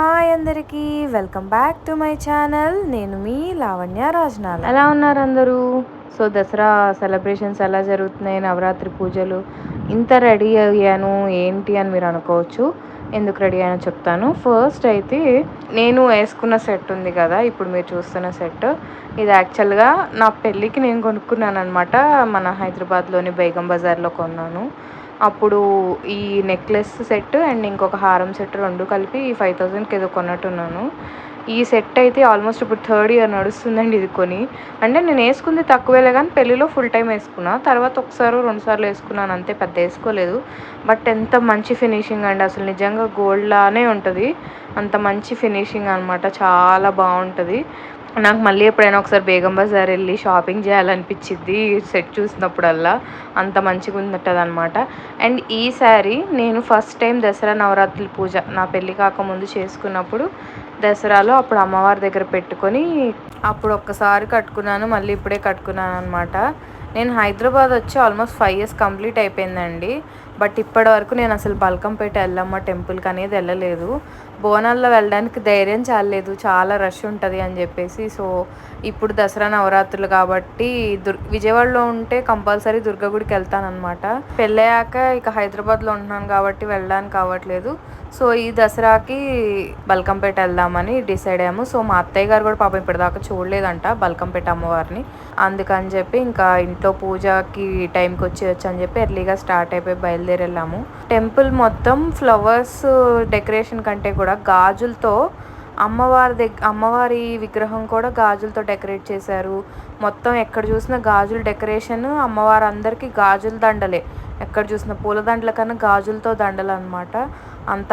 Hi అందరికీ welcome back to my channel. నేను మీ లావణ్య రాజనాల్. ఎలా ఉన్నారు అందరూ? సో దసరా సెలబ్రేషన్స్ ఎలా జరుగుతున్నాయి? నవరాత్రి పూజలు? ఇంత రెడీ అయ్యాను ఏంటి అని మీరు అనుకోవచ్చు. ఎందుకు రెడీ అయ్యానో చెప్తాను. ఫస్ట్ అయితే నేను వేసుకున్న సెట్ ఉంది కదా ఇప్పుడు మీరు చూస్తున్న సెట్. ఇది యాక్చువల్గా నా పెళ్ళికి నేను కొనుక్కున్నాను అనమాట మన హైదరాబాద్లోని బేగం బజార్లో కొన్నాను. అప్పుడు ఈ నెక్లెస్ సెట్ అండ్ ఇంకొక హారం సెట్ రెండు కలిపి ఫైవ్ థౌజండ్కి ఏదో కొన్నట్టున్నాను. ఈ సెట్ అయితే ఆల్మోస్ట్ ఇప్పుడు థర్డ్ ఇయర్ నడుస్తుందండి ఇది కొని. అంటే నేను వేసుకుంది తక్కువేలే కానీ పెళ్ళిలో ఫుల్ టైం వేసుకున్నా. తర్వాత ఒకసారి రెండు సార్లు వేసుకున్నాను అంతే పెద్ద వేసుకోలేదు. బట్ ఎంత మంచి ఫినిషింగ్ అండి. అసలు నిజంగా గోల్డ్ లానే ఉంటుంది. అంత మంచి ఫినిషింగ్ అనమాట చాలా బాగుంటుంది. నాకు మళ్ళీ ఎప్పుడైనా ఒకసారి బేగం బజార్ వెళ్ళి షాపింగ్ చేయాలనిపించింది సెట్ చూసినప్పుడల్లా అంత మంచిగా ఉంటుంది అనమాట అండ్ ఈ శారీ నేను ఫస్ట్ టైం దసరా నవరాత్రి పూజ నా పెళ్ళి కాకముందు చేసుకున్నప్పుడు దసరాలో అప్పుడు అమ్మవారి దగ్గర పెట్టుకొని అప్పుడు ఒక్కసారి కట్టుకున్నాను మళ్ళీ ఇప్పుడే కట్టుకున్నాను అనమాట నేను హైదరాబాద్ వచ్చి ఆల్మోస్ట్ ఫైవ్ ఇయర్స్ కంప్లీట్ అయిపోయిందండి. బట్ ఇప్పటి వరకు నేను అసలు బల్కంపేట వెళ్ళమ్మ టెంపుల్కి అనేది వెళ్ళలేదు. బోనాల్లో వెళ్ళడానికి ధైర్యం చాలేదు చాలా రష్ ఉంటుంది అని చెప్పేసి. సో ఇప్పుడు దసరా నవరాత్రులు కాబట్టి దుర్ విజయవాడలో ఉంటే కంపల్సరీ దుర్గగుడికి వెళ్తానమాట పెళ్ళయ్యాక ఇక హైదరాబాద్లో ఉంటున్నాను కాబట్టి వెళ్ళడానికి అవ్వట్లేదు. సో ఈ దసరాకి బల్కంపేట వెళ్దామని డిసైడ్ అయ్యాము. సో మా అత్తయ్య గారు కూడా పాపం ఇప్పటిదాకా చూడలేదంట బల్కంపేట అమ్మవారిని. అందుకని చెప్పి ఇంకా ఇంట్లో పూజకి టైంకి వచ్చి అని చెప్పి ఎర్లీగా స్టార్ట్ అయిపోయి బయలుదేరి వెళ్ళాము టెంపుల్ మొత్తం ఫ్లవర్స్ డెకరేషన్ కంటే కూడా గాజులతో అమ్మవారి దగ్గర అమ్మవారి విగ్రహం కూడా గాజులతో డెకరేట్ చేశారు. మొత్తం ఎక్కడ చూసిన గాజుల డెకరేషన్ అమ్మవారు అందరికీ గాజుల దండలే. ఎక్కడ చూసిన పూల దండల కన్నా గాజులతో దండలు అనమాట అంత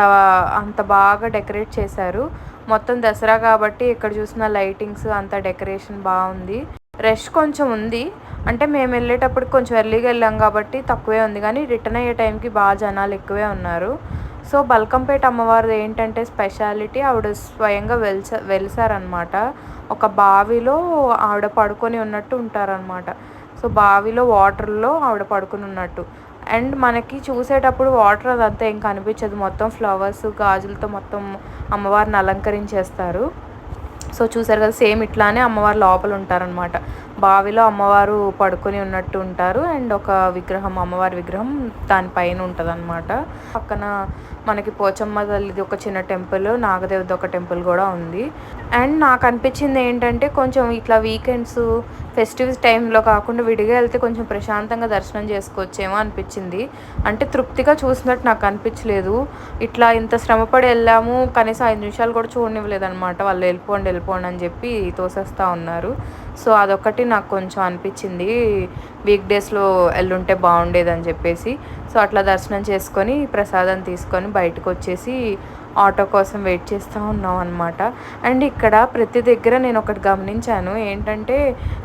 అంత బాగా డెకరేట్ చేశారు. మొత్తం దసరా కాబట్టి ఎక్కడ చూసిన లైటింగ్స్ అంత డెకరేషన్ బాగుంది. రష్ కొంచెం ఉంది. అంటే మేము వెళ్ళేటప్పుడు కొంచెం ఎర్లీగా వెళ్ళాం కాబట్టి తక్కువే ఉంది కానీ రిటర్న్ అయ్యే టైంకి బాగా జనాలు ఎక్కువే ఉన్నారు. సో బల్కంపేట అమ్మవారిది ఏంటంటే స్పెషాలిటీ ఆవిడ స్వయంగా వెలిస వెలిసారనమాట ఒక బావిలో ఆవిడ పడుకొని ఉన్నట్టు ఉంటారనమాట సో బావిలో వాటర్లో ఆవిడ పడుకుని ఉన్నట్టు. అండ్ మనకి చూసేటప్పుడు వాటర్ అదంతా ఏం కనిపించదు. మొత్తం ఫ్లవర్స్ గాజులతో మొత్తం అమ్మవారిని అలంకరించేస్తారు. సో చూసారు కదా సేమ్ ఇట్లానే అమ్మవారు లోపల ఉంటారనమాట బావిలో అమ్మవారు పడుకొని ఉన్నట్టు ఉంటారు. అండ్ ఒక విగ్రహం అమ్మవారి విగ్రహం దానిపైన ఉంటుంది అనమాట పక్కన మనకి పోచమ్మ తల్లిది ఒక చిన్న టెంపుల్ నాగదేవది ఒక టెంపుల్ కూడా ఉంది. అండ్ నాకు అనిపించింది ఏంటంటే కొంచెం ఇట్లా వీకెండ్స్ ఫెస్టివ్స్ టైంలో కాకుండా విడిగా వెళ్తే కొంచెం ప్రశాంతంగా దర్శనం చేసుకోవచ్చేమో అనిపించింది. అంటే తృప్తిగా చూసినట్టు నాకు అనిపించలేదు. ఇట్లా ఇంత శ్రమపడి వెళ్ళాము కనీసం ఐదు నిమిషాలు కూడా చూడనివ్వలేదు అనమాట వాళ్ళు వెళ్ళిపోండి వెళ్ళిపోండి అని చెప్పి తోసేస్తూ ఉన్నారు. సో అదొకటి నాకు కొంచెం అనిపించింది. వీక్ డేస్లో వెళ్ళుంటే బాగుండేదని చెప్పేసి. సో అట్లా దర్శనం చేసుకొని ప్రసాదం తీసుకొని బయటకు వచ్చేసి ఆటో కోసం వెయిట్ చేస్తూ ఉన్నాం అనమాట అండ్ ఇక్కడ ప్రతి దగ్గర నేను ఒకటి గమనించాను. ఏంటంటే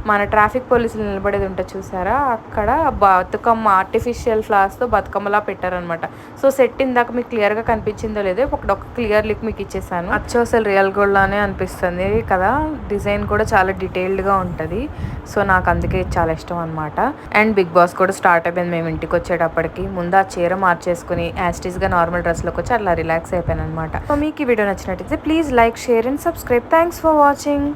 మన ట్రాఫిక్ పోలీసులు నిలబడేది ఉంటుంది చూసారా? అక్కడ బతుకమ్మ ఆర్టిఫిషియల్ ఫ్లాస్తో బతుకమ్మలా పెట్టారనమాట సో సెట్ ఇందాక మీకు క్లియర్గా కనిపించిందో లేదో ఒకటి ఒక క్లియర్ లిక్ మీకు ఇచ్చేసాను. అచ్చు అసలు రియల్ గోల్డ్ లానే అనిపిస్తుంది కదా? డిజైన్ కూడా చాలా డీటెయిల్డ్గా ఉంటుంది. సో నాకు అందుకే చాలా ఇష్టం అనమాట అండ్ బిగ్ బాస్ కూడా స్టార్ట్ అయిపోయింది. మేము ఇంటికి వచ్చేటప్పటికి. ముందు ఆ చీర మార్చేసుకుని యాస్టీస్గా నార్మల్ డ్రెస్లోకి వచ్చి అట్లా రిలాక్స్ అయిపోయాను అనమాట అనమాట. సో మీకు ఈ వీడియో నచ్చినట్టయితే please like share and subscribe thanks for watching